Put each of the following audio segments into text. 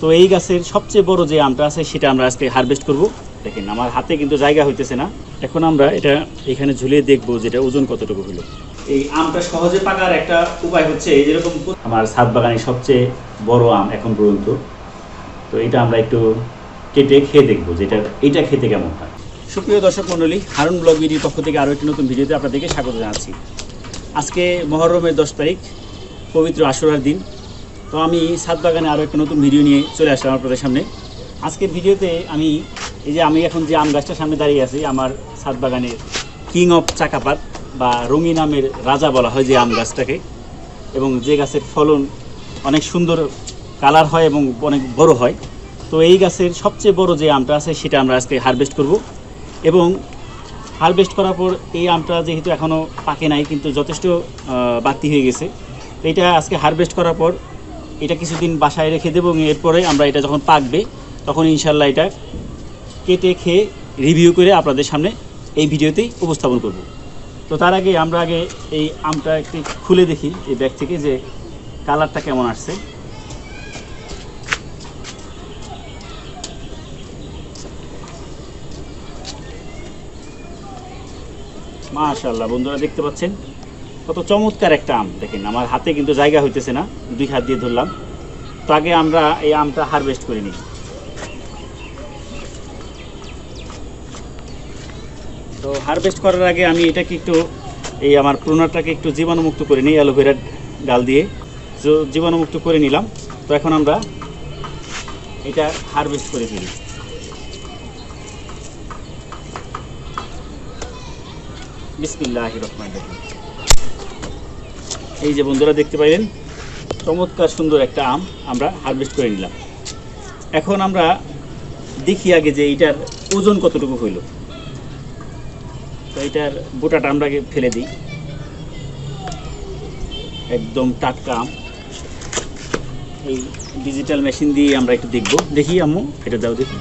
তো এই গাছের সবচেয়ে বড় যে আমটা আছে, সেটা আমরা আজকে হারভেস্ট করব। দেখেন, আমার হাতে কিন্তু জায়গা হইতেছে না। এখন আমরা এটা এখানে ঝুলিয়ে দেখব যেটা ওজন কতটুকু হলো। এই আমটা সহজে পাকার একটা উপায় হচ্ছে এই যেরকম আমার ছাদ বাগানের সবচেয়ে বড় আম এখন পর্যন্ত। তো এটা আমরা একটু কেটে খেয়ে দেখব যেটা এটা খেতে কেমন হয়। সুপ্রিয় দর্শক মণ্ডলী, হারুন ব্লগ ভিডিওর পক্ষ থেকে আরও একটি নতুন ভিডিওতে আপনাদেরকে স্বাগত জানাচ্ছি। আজকে মহরমের দশ তারিখ, পবিত্র আশুরার দিন। তো আমি সাত বাগানে আরও একটা নতুন ভিডিও নিয়ে চলে আসলাম আপনাদের সামনে। আজকের ভিডিওতে আমি, এই যে আমি এখন যে আম গাছটার সামনে দাঁড়িয়ে আছি, আমার ছাদ বাগানের কিং অফ চাকাপাত বা রঙিন আমের রাজা বলা হয় যে আম গাছটাকে। এবং যে গাছের ফলন অনেক সুন্দর কালার হয় এবং অনেক বড় হয়। তো এই গাছের সবচেয়ে বড় যে আমটা আছে, সেটা আমরা আজকে হারভেস্ট করব। এবং হারভেস্ট করার পর এই আমটা যেহেতু এখনও পাকে নাই, কিন্তু যথেষ্ট বাড়তি হয়ে গেছে। এটা আজকে হারভেস্ট করার পর এটা কিছুদিন বাসায় রেখে দেবো এবং এরপরে আমরা এটা যখন পাকবে, তখন ইনশাল্লাহ এটা কেটে খেয়ে রিভিউ করে আপনাদের সামনে এই ভিডিওতেই উপস্থাপন করব। তো তার আগে আমরা আগে এই আমটা একটু খুলে দেখি এই ব্যাগ থেকে যে কালারটা কেমন আসছে। মাশাল্লাহ বন্ধুরা দেখতে পাচ্ছেন? কত চমৎকার একটা আম, দেখেন, আমার হাতে কিন্তু জায়গা হইতেছে না, দুই হাত দিয়ে ধরলাম। তো আগে আমরা এই আমটা হারভেস্ট করে নিই। তো হারভেস্ট করার আগে আমি এটাকে একটু, এই আমার প্রোনারটাকে একটু জীবাণুমুক্ত করে নিই অ্যালোভেরার ডাল দিয়ে। জীবাণুমুক্ত করে নিলাম। তো এখন আমরা এটা হারভেস্ট করে ফেলি। বিসমিল্লাহ রহমান রহিম। এই যে বন্ধুরা দেখতে পাইলেন, চমৎকার সুন্দর একটা আম আমরা হারভেস্ট করে নিলাম। এখন আমরা দেখি আগে যে এইটার ওজন কতটুকু হইল। তো এটার বোটাটা আমরা ফেলে দিই। একদম টাটকা আম। এই ডিজিটাল মেশিন দিয়ে আমরা একটু দেখব। দেখি আম্মু, এটা দাও দেখি।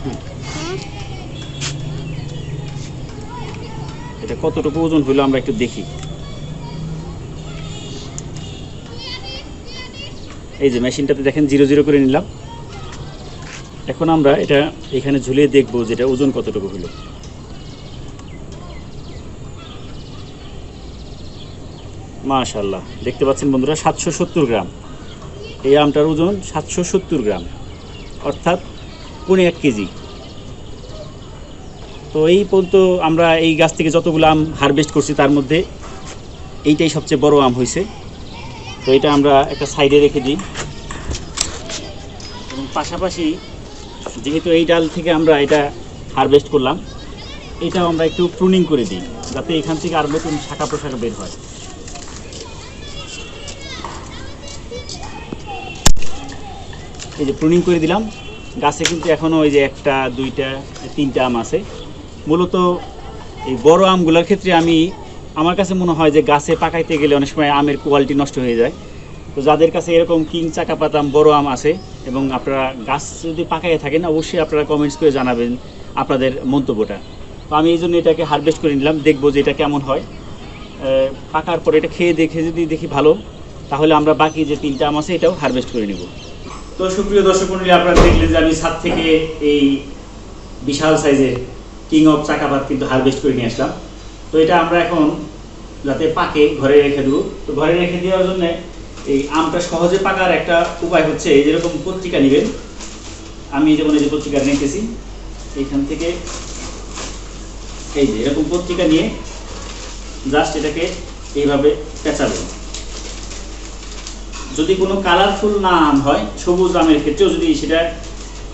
এটা কতটুকু ওজন হইল আমরা একটু দেখি। এই যে মেশিনটাতে দেখেন জিরো জিরো করে নিলাম। এখন আমরা এটা এখানে ঝুলিয়ে দেখব যেটা ওজন কতটুকু হলো। মাশাল্লাহ দেখতে পাচ্ছেন বন্ধুরা, সাতশো সত্তর গ্রাম। এই আমটার ওজন সাতশো সত্তর গ্রাম, অর্থাৎ পৌনে এক কেজি। তো এই পর্যন্ত আমরা এই গাছ থেকে যতগুলো আম হারভেস্ট করছি তার মধ্যে এইটাই সবচেয়ে বড় আম হয়েছে। তো এটা আমরা একটা সাইডে রেখে দিই। এবং পাশাপাশি যেহেতু এই ডাল থেকে আমরা এটা হারভেস্ট করলাম, এটাও আমরা একটু প্রুনিং করে দিই, যাতে এখান থেকে আর নতুন শাখা প্রশাখা বের হয়। এই যে প্রুনিং করে দিলাম। গাছে কিন্তু এখনও ওই যে একটা, দুইটা, তিনটা আম আছে। মূলত এই বড় আমগুলোর ক্ষেত্রে আমি আমার কাছে মনে হয় যে গাছে পাকাইতে গেলে অনেক সময় আমের কোয়ালিটি নষ্ট হয়ে যায়। তো যাদের কাছে এরকম কিং চাকা পাতাম, বড় আম আছে এবং আপনারা গাছ যদি পাকাইয়ে থাকেন, অবশ্যই আপনারা কমেন্টস করে জানাবেন আপনাদের মন্তব্যটা। তো আমি এই জন্য এটাকে হারভেস্ট করে নিলাম, দেখব যে এটা কেমন হয়। পাকার পরে এটা খেয়ে দেখে যদি দেখি ভালো, তাহলে আমরা বাকি যে তিনটা আম আছে এটাও হারভেস্ট করে নিব। তো সুপ্রিয় দর্শক মন্ডলী আপনারা দেখলেন যে আমি ছাদ থেকে এই বিশাল সাইজের কিং অফ চাকাপাত কিন্তু হারভেস্ট করে নিয়ে আসলাম। তো এটা আমরা এখন যাতে পাকে ঘরে রেখে দেবো। তো ঘরে রেখে দেওয়ার জন্য এই আমটা সহজে পাকার একটা উপায় হচ্ছে, এই যেরকম পত্রিকা নেবেন। আমি যেমন এই যে পত্রিকা নিতেছি, এইখান থেকে এই যে এরকম পত্রিকা নিয়ে জাস্ট এটাকে এইভাবে পেঁচাবেন। যদি কোনো কালারফুল না আম হয়, সবুজ আমের ক্ষেত্রেও যদি সেটা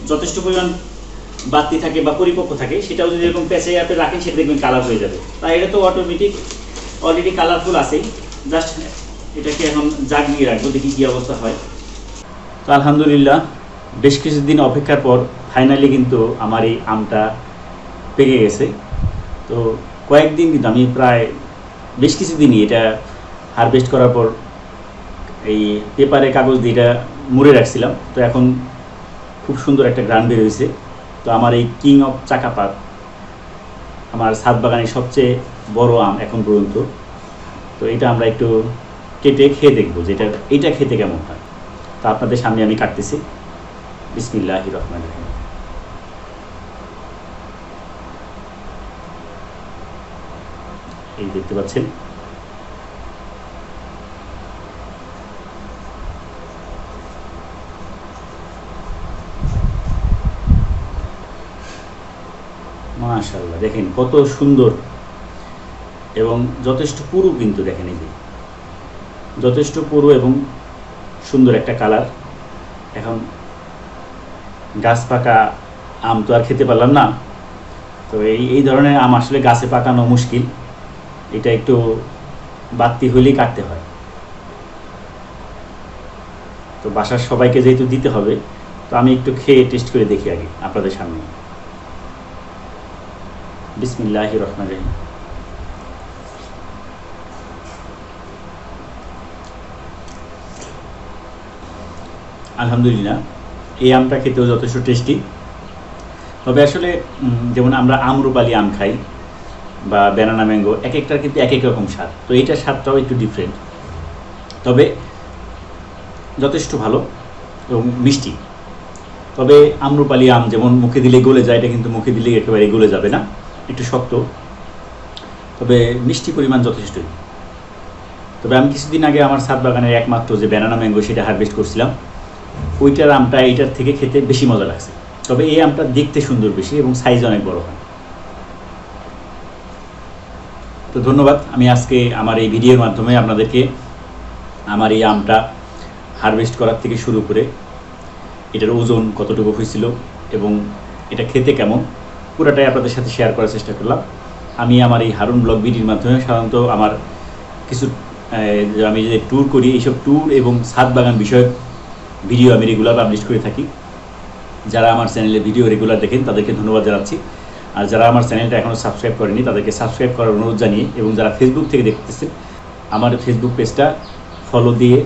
যথেষ্ট পরিমাণ বাড়তি থাকে বা পরিপক্ক থাকে, সেটাও যদি এরকম পেঁচে আপনি রাখেন, সেটা দেখবেন কালার হয়ে যাবে। তাই এটা তো অটোমেটিক অলরেডি কালারফুল আছেই। জাস্ট এটাকে এখন জাগিয়ে রাখব, দেখি কী অবস্থা হয়। তো আলহামদুলিল্লাহ, বেশ কিছুদিন অপেক্ষার পর ফাইনালি কিন্তু আমার এই আমটা পেকে গেছে। তো কয়েকদিন কিন্তু আমি প্রায় বেশ কিছুদিনই এটা হারভেস্ট করার পর এই পেপারে কাগজ দিয়ে এটা মুড়ে রাখছিলাম। তো এখন খুব সুন্দর একটা গ্রান বের হয়েছে। তো আমার এই কিং অফ চাকাপাত আমার ছাদ বাগানের সবচেয়ে বড় আম এখন পর্যন্ত। তো এটা আমরা একটু কেটে খেয়ে দেখব যেটা এটা এটা খেতে কেমন হয়। তো আপনাদের সামনে আমি কাটতেছি। বিসমিল্লাহ রহমান রহিম। এই দেখতে পাচ্ছেন? মাশাল্লাহ দেখেন কত সুন্দর। এবং যথেষ্ট পুরু কিন্তু দেখেন এই যে। যথেষ্ট পুরু এবং সুন্দর একটা কালার। এখন গাছ পাকা আম তো আর খেতে পারলাম না। তো এই এই ধরনের আম আসলে গাছে পাকানো মুশকিল। এটা একটু বাড়তি হলেই কাটতে হয়। তো বাসার সবাইকে যেহেতু দিতে হবে, তো আমি একটু খেয়ে টেস্ট করে দেখি আগে আপনাদের সামনে। বিসমিল্লাহ রহমান রহিম। আলহামদুলিল্লাহ, এই আমটা খেতেও যথেষ্ট টেস্টি তবে আসলে যেমন আমরা আমরুপালি আম খাই বা ব্যানানা ম্যাঙ্গো এক একটার কিন্তু এক এক রকম স্বাদ। তো এইটার স্বাদটাও একটু ডিফারেন্ট তবে যথেষ্ট ভালো এবং মিষ্টি। তবে আমরুপালি আম যেমন মুখে দিলে গলে যায়, এটা কিন্তু মুখে দিলে একেবারে গলে যাবে না। একটু শক্ত, তবে মিষ্টি পরিমাণ যথেষ্টই তবে আমি কিছুদিন আগে আমার ছাদ বাগানের একমাত্র যে ব্যানানা ম্যাঙ্গো সেটা হারভেস্ট করছিলাম, ওইটার আমটা এইটার থেকে খেতে বেশি মজা লাগছে। তবে এই আমটা দেখতে সুন্দর বেশি এবং সাইজ অনেক বড় হয়। তো ধন্যবাদ, আমি আজকে আমার এই ভিডিওর মাধ্যমে আপনাদেরকে আমার এই আমটা হারভেস্ট করার থেকে শুরু করে এটার ওজন কতটুকু হয়েছিল এবং এটা খেতে কেমন পুরোটাই আপনাদের সাথে শেয়ার করার চেষ্টা করলাম। আমি আমার এই হারুন ব্লগ ভিডিওর মাধ্যমে সাধারণত আমার কিছু আমি যে ট্যুর করি, এইসব ট্যুর এবং ছাদ বাগান বিষয়ক ভিডিও আমি রেগুলার পাবলিশ করে থাকি। যারা আমার চ্যানেলে ভিডিও রেগুলার দেখেন, তাদেরকে ধন্যবাদ জানাচ্ছি। আর যারা আমার চ্যানেলটা এখনও সাবস্ক্রাইব করেনি তাদেরকে সাবস্ক্রাইব করার অনুরোধ জানিয়ে এবং যারা ফেসবুক থেকে দেখতেছেন, আমার ফেসবুক পেজটা ফলো দিয়ে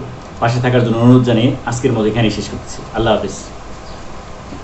পাশে থাকার জন্য অনুরোধ জানিয়ে আজকের মতো এখানেই শেষ করতেছি। আল্লাহ হাফিজ।